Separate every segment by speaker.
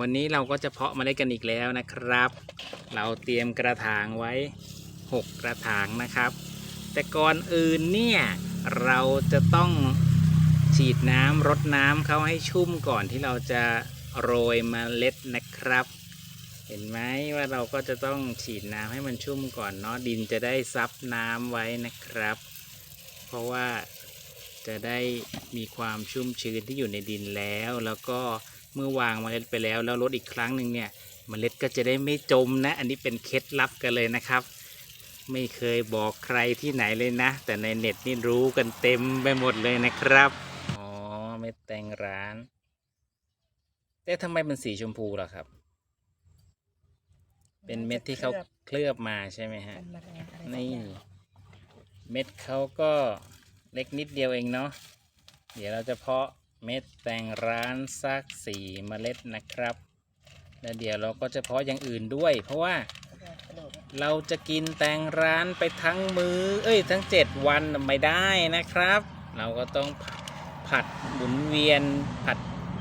Speaker 1: วันนี้เราก็จะเพาะเมาเล็ดกันอีกแล้วนะครับ เราเตรียมกระถางไว้ 6 กระถางนะครับ แต่ก่อนอื่นเนี่ยเราจะต้องฉีดน้ำรดน้ำเขาให้ชุ่มก่อนที่เราจะโรยเมล็ดนะครับ เห็นไหมว่าเราก็จะต้องฉีดน้ำให้มันชุ่มก่อนเนาะดินจะได้ซับน้ำไว้นะครับ เพราะว่าจะได้มีความชุ่มชื้นที่อยู่ในดินแล้วแล้วก็ เมื่อวางเมล็ดไปแล้ว แล้วรดอีกครั้งหนึ่งเนี่ยเมล็ดก็จะได้ไม่จมนะ อันนี้เป็นเคล็ดลับกันเลยนะครับ ไม่เคยบอกใครที่ไหนเลยนะ แต่ในเน็ตนี่รู้กันเต็มไปหมดเลยนะครับอ๋อเม็ดแตงร้าน แต่ทำไมมันสีชมพูล่ะครับ เป็นเม็ดที่เขาเคลือบมาใช่ไหมฮะ
Speaker 2: เป็นแมลงอะไรสัก
Speaker 1: นี่
Speaker 2: อย่าง
Speaker 1: เม็ดเขาก็เล็กนิดเดียวเองเนาะเดี๋ยวเราจะเพาะ เม็ดแตงร้านสักสี่เมล็ดนะครับ แล้วเดี๋ยวเราก็จะเพาะอย่างอื่นด้วย เพราะว่า
Speaker 2: เรา
Speaker 1: จะกินแตงร้านไปทั้งมือ เอ้ย ทั้งเจ็ดวันไม่ได้นะครับ เราก็ต้องผัดหมุนเวียนผัด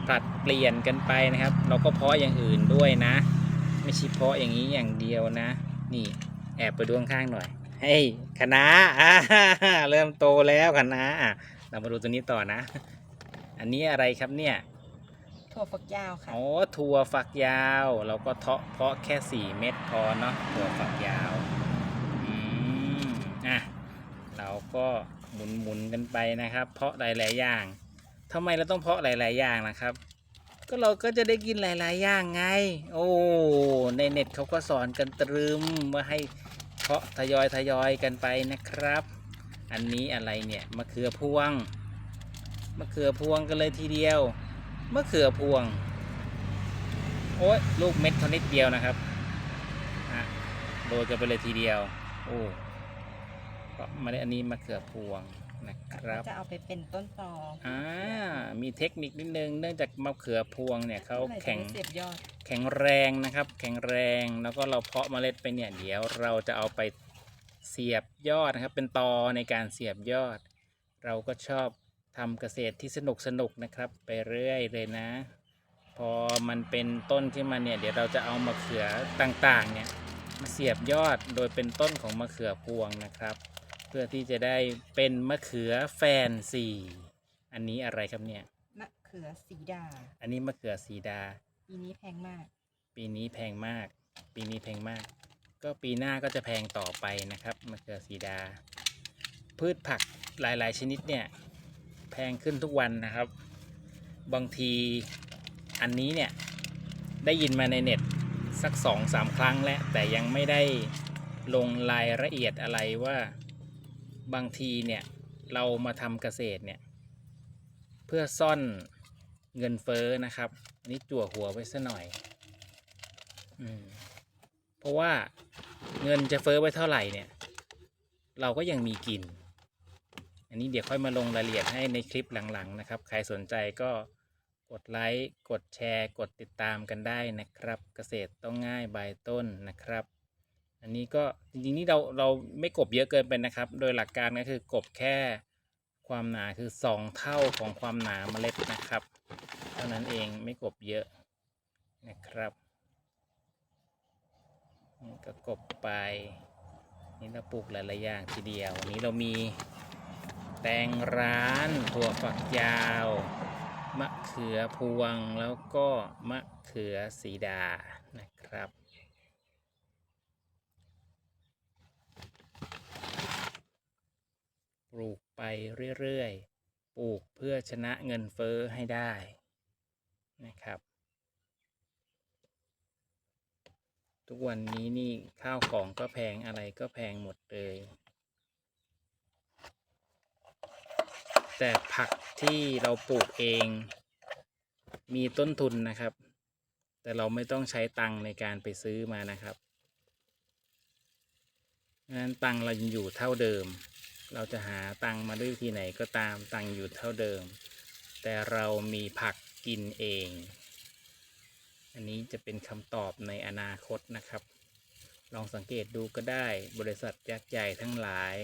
Speaker 1: ผัดเปลี่ยนกันไปนะครับ เราก็เพาะอย่างอื่นด้วยนะ ไม่ใช่เพาะอย่างนี้อย่างเดียวนะ นี่แอบไปดูข้างหน่อยเฮ้ยคณะเริ่มโตแล้วคะน้าอะเรามาดูตัวนี้ต่อนะ อันนี้อะไรครับเนี่ย
Speaker 2: ถั่วฝักยาวค่ะ
Speaker 1: อ๋อ ถั่วฝักยาว เราก็เทาะเพาะแค่ 4 เม็ดพอเนาะ ถั่วฝักยาว อืม อะ เราก็หมุนหมุนๆกันไปนะครับ เพาะหลาย ๆ อย่างทำไมเราต้องเพาะหลาย ๆ อย่างนะครับ ก็เราก็จะได้กินหลาย ๆ อย่างไง โอ้ ในเน็ตเขาก็สอนกันตรึมว่าให้เพาะทยอยทยอยกันไปนะครับ อันนี้อะไรเนี่ยมะเขือพวง มะเขือพวงกันเลยทีเดียวมะเขือพวง โอ้ยลูกเม็ดเท่านิดเดียวนะครับอะโรยกันไปเลยทีเดียว โอ้ก็มาได้อันนี้มะเขือพวงนะครับ
Speaker 2: จะเอาไปเป็นต้นตอ
Speaker 1: อ่ามีเทคนิคนิดนึงเนื่องจากมะเขือพวงเนี่ยเขา
Speaker 2: มื่อไหร่จะ
Speaker 1: แข็ง
Speaker 2: ได้เสียบยอด
Speaker 1: แข็งแรงนะครับ แข็งแรงแล้วก็เราเพาะเมล็ดไปเนี่ยเดี๋ยวเราจะเอาไปเสียบยอดนะครับ เป็นตอในการเสียบยอด เราก็ชอบ ทำเกษตรที่สนุกสนุกนะครับ ไปเรื่อยเลยนะ พอมันเป็นต้นขึ้นมาเนี่ย เดี๋ยวเราจะเอามะเขือต่างๆเนี่ยมาเสียบยอดโดยเป็นต้นของมะเขือพวงนะครับ เพื่อที่จะได้เป็นมะเขือแฟนซีอันนี้อะไรครับเนี่ย
Speaker 2: มะเขือสีดา
Speaker 1: อันนี้มะเขือสีดา
Speaker 2: ปีนี้แพงมาก
Speaker 1: ปีนี้แพงมาก ปีนี้แพงมาก ก็ปีหน้าก็จะแพงต่อไปนะครับมะเขือสีดา พืชผักหลายๆชนิดเนี่ยแพงขึ้นทุกวันนะครับ บางทีอันนี้เนี่ย ได้ยินมาในเน็ตสักสองสามครั้งแล้วแต่ยังไม่ได้ลงรายละเอียดอะไรว่าบางทีเนี่ย เรามาทำเกษตรเนี่ย เพื่อซ่อนเงินเฟ้อนะครับนนี้จั่วหัวไว้ซะหน่อยอืมเพราะว่าเงินจะเฟ้อไว้เท่าไหร่เนี่ย เราก็ยังมีกิน อันนี้เดี๋ยวค่อยมาลงรายละเอียดให้ในคลิปหลังๆนะครับ ใครสนใจก็กดไลค์ กดแชร์ กดติดตามกันได้นะครับ เกษตรต้องง่ายบายต้นนะครับ อันนี้ก็จริงๆนี่เราเราไม่กบเยอะเกินไปนะครับ โดยหลักการก็คือกบแค่ความหนาคือ 2 เท่าของความหนาเมล็ดนะครับ เท่านั้นเองไม่กบเยอะนะครับก็กบไป นี่เราปลูกหลายๆอย่างทีเดียววันนี้เรามี แตงร้านถั่วฝักยาว มะเขือพวงแล้วก็มะเขือสีดานะครับปลูกไปเรื่อยๆ ปลูกเพื่อชนะเงินเฟ้อให้ได้นะครับ ทุกวันนี้นี่ข้าวของก็แพงอะไรก็แพงหมดเลย แต่ผักที่เราปลูกเอง มีต้นทุนนะครับ แต่เราไม่ต้องใช้ตังในการไปซื้อมานะครับงั้นตังเรายังอยู่เท่าเดิม เราจะหาตังมาด้วยวิธีไหนก็ตามตังอยู่เท่าเดิม แต่เรามีผักกินเอง อันนี้จะเป็นคำตอบในอนาคตนะครับ ลองสังเกตดูก็ได้บริษัทยักษ์ใหญ่ทั้งหลาย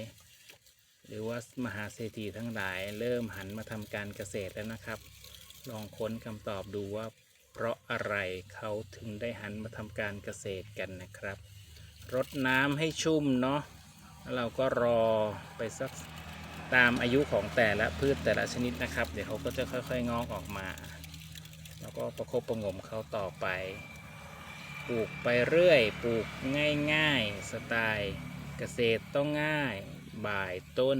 Speaker 1: หรือว่ามหาเศรษฐีทั้งหลายเริ่มหันมาทำการเกษตรแล้วนะครับ ลองค้นคำตอบดูว่า เพราะอะไรเขาถึงได้หันมาทำการเกษตรกันนะครับ รดน้ำให้ชุ่มเนาะแล้วเราก็รอไปสักตามอายุของแต่ละพืชแต่ละชนิดนะครับ เดี๋ยวเขาก็จะค่อยๆ งอกออกมา แล้วก็ประคบประงมเขาต่อไป ปลูกไปเรื่อย ปลูกง่ายๆ สไตล์ เกษตรต้องง่าย บ่ายต้น